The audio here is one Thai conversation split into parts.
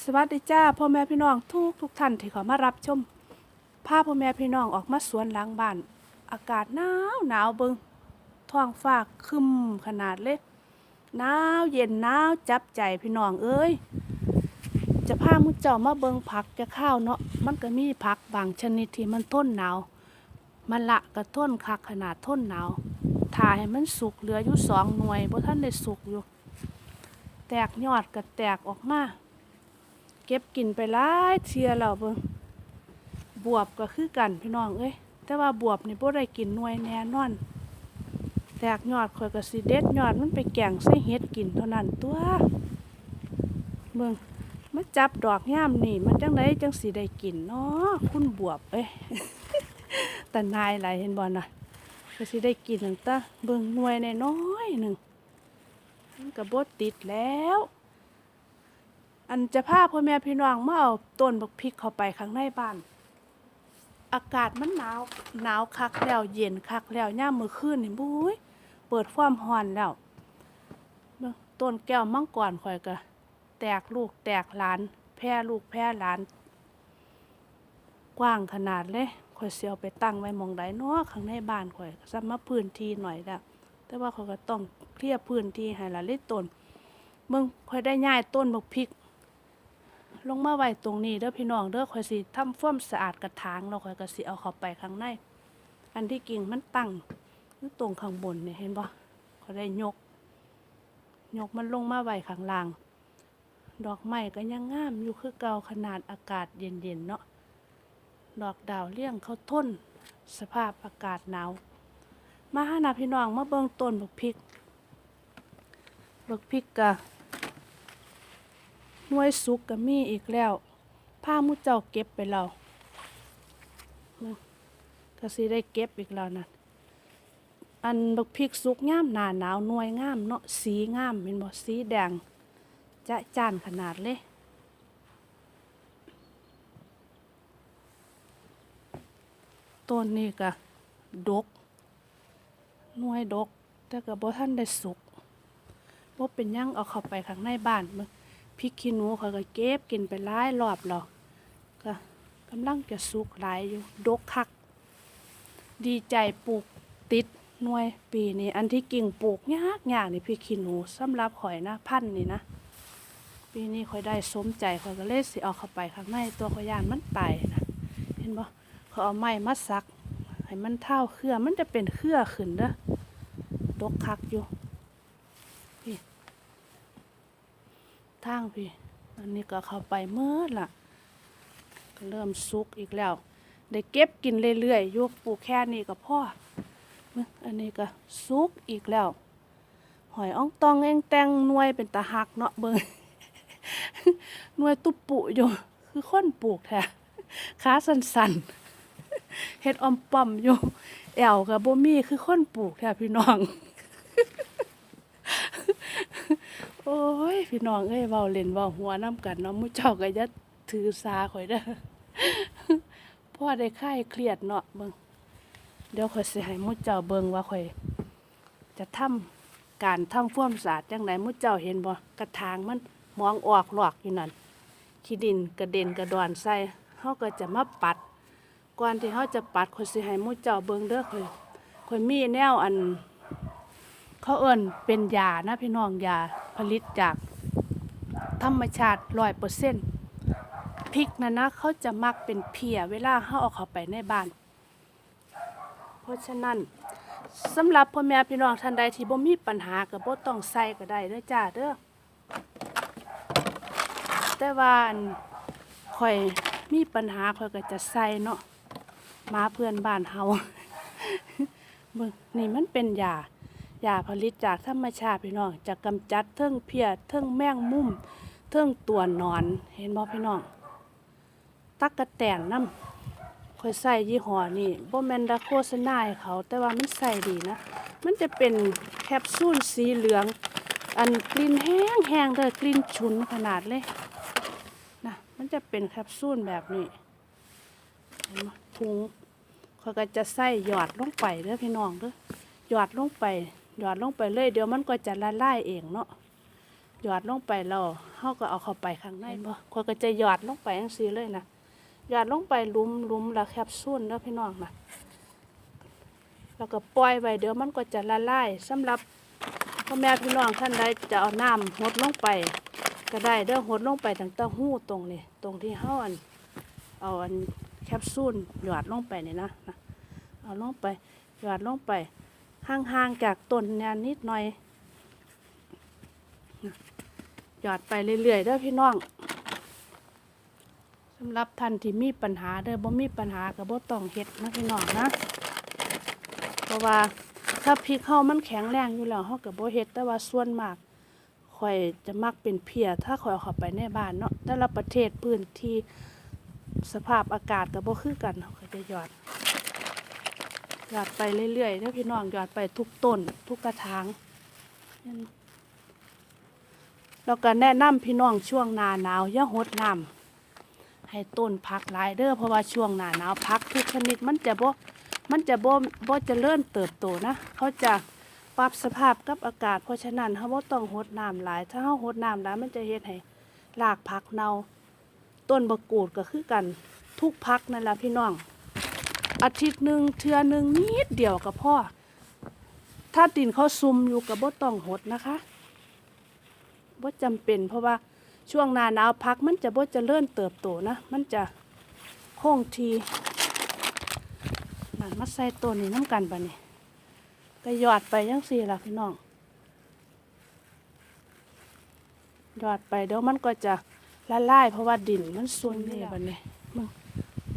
สวัสดีจ้าพ่อแม่พี่น้องทุกทุกท่านที่เขามารับชมพาพพ่อแม่พี่น้องออกมาสวนหลังบ้าน อากาศหนาวหนาวเบิงท้องฟ้าคึมขนาดเล็กหนาวเย็นหนาวจับใจพี่น้องเอ้ยจะพามุเจ้ามาเบิงผักจะข้าวเนาะมันก็มีผักบางชนิดที่มันทนหนาวมันละก็ทนคักขนาดทนหนาวถ่าให้มันสุกเหลืออยู่สองหน่วยเพราะท่านได้สุกอยู่ แตกยอดก็แตกออกมา ก็บกินไปหลายเทียแล้วเบิ่งบวบก็คือกันพี่น้องเอ้ยแต่ว่าบวบนี่บ่ได้กินหน่วยแน่นอน แตกยอดข่อยก็สิเด็ดยอดมันไปแกงใส่เฮ็ดกินเท่านั้นตัวเบิ่งมาจับดอกย่ามนี่ มันจังไดจังสิได้กินเนาะคุณบวบเอ้ยแต่นายหลายเห็นบ่น่ะก็สิได้กินตั้งแต่เบิ่งหน่วยน้อยๆหนึ่งมันก็บ่ติดแล้ว อันจะพาพ่อแม่พี่น้องมาเอาต้นบักพริกเข้าไปข้างในบ้าน อากาศมันหนาวหนาวคักแล้วเย็นคักแล้วย่ามมื้อคืนนี่บุ้ยเปิดความร้อนแล้วต้นแก้วมังกรข่อยก็แตกลูกแตกหลาน แพร่ลูกแพร่หลาน กว้างขนาดเลยข่อยเสิเอาไปตั้งไว้มองใดเนาะข้างในบ้านข่อยก็ซัมาพื้นที่หน่อยแล้วแต่ว่าข่อยก็ต้องเคลียร์พื้นที่ให้ละเลยต้นเบิ่งข่อยได้ย้ายต้นบักพริก ลงมาไว้ตรงนี้เด้อพี่น้องเด้อข่อยสิทำความสะอาดกระถางแล้วข่อยก็สิเอาเข้าไปข้างใน อันที่กิ่งมันตั้งอยู่ตรงข้างบนเนี่ยเห็นบ่ข่อยได้ยก ยกมันลงมาไว้ข้างล่าง ดอกไม้ก็ยังงามอยู่คือเก่าขนาดอากาศเย็นๆเนาะ ดอกดาวเลี้ยงเขาทนสภาพอากาศหนาว มาหาหนาพี่น้องมาเบิ่งต้นบักพริกบักพริกกะ น่วยสุกก็มีอีกแล้วผ้ามุเจ้าเก็บไปแล้วนะก็สิได้เก็บอีกแล้วนะอันบักพริกสุกงามหนาหนาวน่วยงามเนาะสีงามเห็นบ่สีแดงจะจานขนาดเลยต้นนี้ก็ดกน่วยดก แต่ก็บ่ทันได้สุกบ่เป็นยังเอาเข้าไปข้างในบ้านมึง ริกขี้หนูเขาก็เก็บกินไปหลายรอบแล้วก็กำลังจะสุกหลายอยู่ดกคัก ดีใจปลูกติดหน่วยปีนี้อันที่กิ่งปลูกยากยากนี่พริกขี้หนูสำหรับข่อยนะพันนี่นะ ปีนี้ข่อยได้สมใจข่อยก็เลยสิเอาเข้าไปข้างในตัวข่อยยานมันตายนะเห็นบ่เขาเอาไม้มาซักให้มันเท่าเครือมันจะเป็นเครือขึ้นเด้อดกคักอยู่ ทางพี่ อันนี้ก็เข้าไปเมื่อละก็เริ่มสุกอีกแล้ว ได้เก็บกินเรื่อยๆยุกปลูกแค่นี้ก็พ่ออันนี้ก็สุกอีกแล้ว หอยอ่องตองเองแตงนวยเป็นตาหักเนาะเบิงนวยตุบปุอยู่ คือคนปลูกแท้ขาสันๆเฮ็ดออมป้อมอยู่แอวกับบ่มีคือคนปลูกแท้พี่น้อง โอ้ย พี่น้องเอ้ยเว้าเล่นเว้าหัวน้ำกันเนาะมุเจ้าก็จะถือสาข่อยเด้อพ่อได้คลายเครียดเนาะเบิ่งเดี๋ยวข่อยสิให้มุเจ้าเบิ่งว่าข่อย จะทำการทำความสะอาดจังไดมุเจ้าเห็นบ่กระถางมันมองออกหลอกอยู่นั่นขี้ดินกระเด็นกระดอนใส่เฮาก็จะมาปัดก่อนที่เฮาจะปัดข่อยสิให้มุเจ้าเบิ่งเด้อข่อยข่อยมีแนวอัน เขาเอิ้นเป็นยานะพี่น้องยา ผลิตจากธรรมชาติร้อยเปอร์เซ็นต์พริกนะนะเขาจะมักเป็นเพียเวลาเขาเอาเข้าไปในบ้าน เพราะฉะนั้นสำหรับพ่อแม่พี่น้องท่านใดที่บ่มีปัญหาก็บ่ต้องใส่ก็ได้เด้อจ้าเด้อแต่ว่าข่อยมีปัญหาข่อยก็จะใส่เนาะมาเพื่อนบ้านเฮาเบิ่งนี่มันเป็นยา ยาผลิตจากธรรมชาติพี่น้องจะกำจัดเทิงเพียเทิงแมงมุมเทิงตัวนอนเห็นบ่พี่น้อง ตักกระแตนน้ำค่อยใส่ยี่ห้อนี่บ่แมนดาโฆษณาให้เขา แต่ว่ามันใส่ดีนะ มันจะเป็นแคปซูลสีเหลือง อันกลิ่นแห้งแห้งเลยกลิ่นฉุนขนาดเลยนะมันจะเป็นแคปซูลแบบนี้ถุงเขาก็จะใส่หยอดลงไปเด้อพี่น้องเด้อหยอดลงไป หยอดลงไปเลย เดี๋ยวมันก็จะละลายเองเนาะหยอดลงไปแล้วเฮเฮาก็เอาเข้าไปข้างในบ่ข่อยก็จะหยอดลงไปจังซี่เลยนะหยอดลงไปหลุมหลุมแล้วแคปซูลเด้อพี่น้องนะแล้วก็ปล่อยไว้เดี๋ยวมันก็จะละลายสำหรับพ่อแม่พี่น้องท่านใดจะเอาน้ำหดลงไป ก็ได้เด้อหดลงไปตั้งแต่หู้ตรงนี้ตรงที่เฮาอันเอาอันแคปซูลหยอดลงไปนี่นะนะเอาลงไปหยอดลงไป ห่างๆจากต้นเนี่ยนิดหน่อยหยอดไปเรื่อยๆเด้อพี่น้องสำหรับท่านที่มีปัญหาเด้อบ่มีปัญหาก็บ่ต้องเฮ็ดนะพี่น้องนะ เพราะว่าถ้าพริกเฮามันแข็งแรงอยู่แล้วเฮาก็บ่เฮ็ดแต่ว่าส่วนมากข่อยจะมักเป็นเพียถ้าข่อยเข้าไปในบ้านเนาะแต่ละประเทศพื้นที่สภาพอากาศก็บ่คือกันเข่อยจะหยอด หยอดไปเรื่อยๆเด้อพี่น้องหยอดไปทุกต้น ทุกกระถางนั่นแล้วก็แนะนำพี่น้องช่วงหน้าหนาวอย่าหดน้ำให้ต้นพักหลายเด้อเพราะว่าช่วงหน้าหนาวพักทุกชนิดมันจะบ่มันจะบ่บ่เริญเติบโตนะเขาจะปรับสภาพกับอากาศ เพราะฉะนั้นเขาบ่ต้องหดน้ำหลาย ถ้าเขาหดน้ำหลายมันจะเฮ็ดให้รากผักเน่าต้นบะกูดก็คือกันทุกพักนั่นแหละพี่น้อง อาทิตย์หนึ่งเทือหนึ่งนิดเดียวกับพ่อ ถ้าดินเขาซุ่มอยู่กับบ่ต้องหดนะคะบ่จำเป็นเพราะว่าช่วงหน้าหนาวพักมันจะบ่จะเลื่อนเติบโตนะ มันจะคงทีนั่นมาใส่ต้นนี้น้ำกันปะนี่ก็หยอดไปยังสี่ละพี่น้องหยอดไปเดี๋ยวมันก็จะละลายเพราะว่าดินมันซุนนี่บัดนี้มึง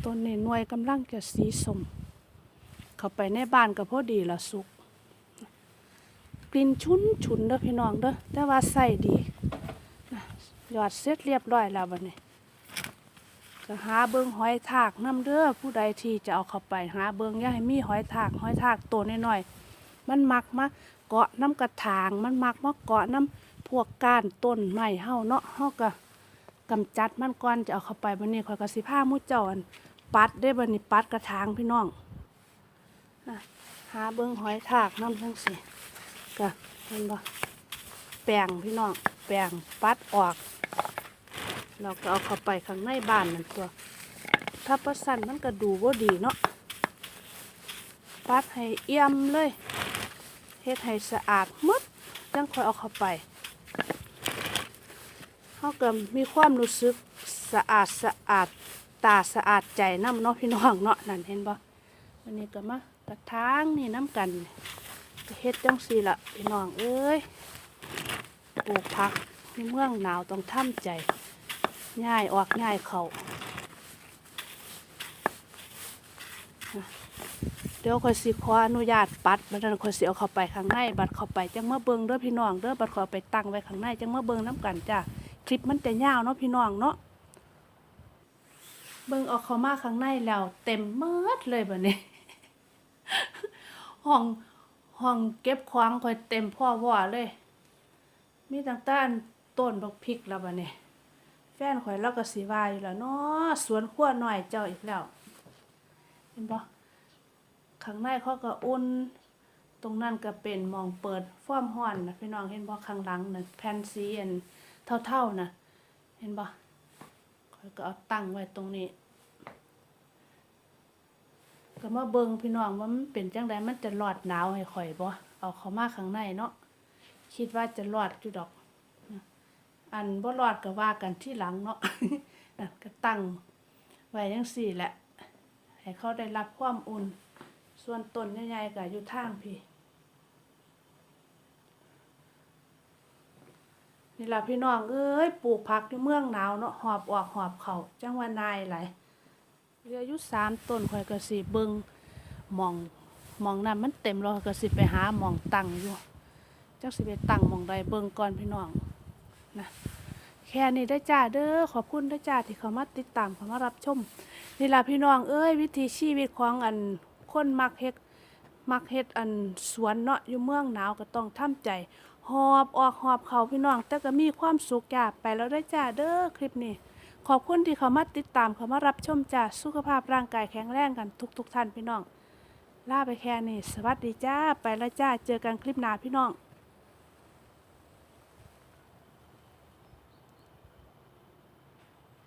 ต้นนี้หน่วยกำลังจะสีสมเข้าไปในบ้านก็พอดีละสุก กลิ่นชุนชุนเด้อพี่น้องเด้อแต่ว่าใส่ดีหยอดเสร็จเรียบร้อยแล้วบัดนี้ก็หาเบิงหอยทากน้ำเด้อผู้ใดที่จะเอาเข้าไปหาเบิงอย่าให้มีหอยทากหอยทากตัวน้อยๆมันมักมาเกาะน้ำกระถางมันมักมาเกาะน้ำพวกก้านต้นไม้เฮาเนาะเฮาก็กำจัดมันก่อนจะเอาเข้าไปบัดนี้ข่อยก็สิพามู่เจ้าอัน ปัดได้บัดนี้ปัดกระถางพี่น้องหาเบิ่งหอยทากน้ำทั้งสิก็เห็นบ่แปลงพี่น้องแปลงปัดออก เราก็เอาเข้าไปข้างในบ้านนั่นตัว ถ้าประสันมันก็ดูบ่าดีเนาะปัดให้เอี่ยมเลยเฮ็ดให้สะอาดหมดจังค่อยเอาเข้าไปเฮาก็มีความรู้สึกสะอาดสะอาด ตาสะอาดใจน้ำเนาะพี่น้องเนาะนั่นเห็นบ่วันนี้ก็มากระถางนี่น้ำกันก็เฮ็ดจังซี่ละพี่น้องเอ้ยปลูกผักในเมืองหนาวต้องทำใจง่ายออกง่ายเขาเดี๋ยวข่อยสิขออนุญาตปัดบัดนั้นข่อยสิเอาเข้าไปข้างในบัดเข้าไปจังเมาเบิงเด้อพี่น้องเด้อบัดขอยเอาไปตั้งไว้ข้างในจังเมาเบิงน้ำกันจ้ะคลิปมันจะยาวเนาะพี่น้องเนาะ เบิ่งเออกเขามาข้างในแล้ว เต็มเมิดเลยบัดนี้ห้องห้องเก็บของข่อยเต็มพ่อว่อเลย มีตั้งแต่อันต้นบักพริกแล้วบัดนี้แฟนข่อยเราก็สิว่าอยู่แล้วเนาะสวนครัวหน้อยเจ้าอีกแล้ว เห็นบ่ข้างในเขาก็อุ่น ตรงนั้นก็เป็นมองเปิดฟ้อมห้อนนะพี่น้องเห็นบ่ข้างหลังน่ะแผ่นสีอันเท่าๆนะเห็นบ่ ข้อยก็เอาตั้งไว้ตรงนี้ ก็มาเบิงพี่น้องว่ามันเป็นจังไดมันจะรอดหนาวให้ข่อยบ่เอาเขามาข้างในเนาะคิดว่าจะรอดอยู่ดอก อันบ่รอดก็ว่ากันที่หลังเนาะก็ตั้งไว้จังซี่แหละให้เขาได้รับความอุ่น ส่วนตนใหญ่ๆก็อยู่ทางพี่ นี่ล่ะพี่น้องเอ้ยปลูกผักอยู่เมืองหนาวเนาะหอบออกหอบเข้าจังว่านายหลเหลืออยู่สามต้นข่อยก็สิเบิงหมองหมองนั้นมันเต็มแล้วก็สิไปหาหมองตังอยู่จักสิไปตังหมองใดเบิงก่อนพี่น้องนะแค่นี้ได้จ้าเด้อขอบคุณได้จ้าที่เขามาติดตามเขามารับชมนี่ล่ะพี่น้องเอ้ยวิถีชีวิตของอันคนมักเฮ็ดมักเฮ็ดอันสวนเนาะอยู่เมืองหนาวก็ต้องทำใจ หอบออกหอบเขาพี่น้อง แต่ก็มีความสุขจ้าไปแล้วได้จ้าเด้อคลิปนี้ ขอบคุณที่เขามาติดตามเขามารับชมจ้าสุขภาพร่างกายแข็งแรงกันทุกๆทท่านพี่น้องลาไปแค่นี้สวัสดีจ้าไปแล้วจ้าเจอกันคลิปหน้าพี่น้อง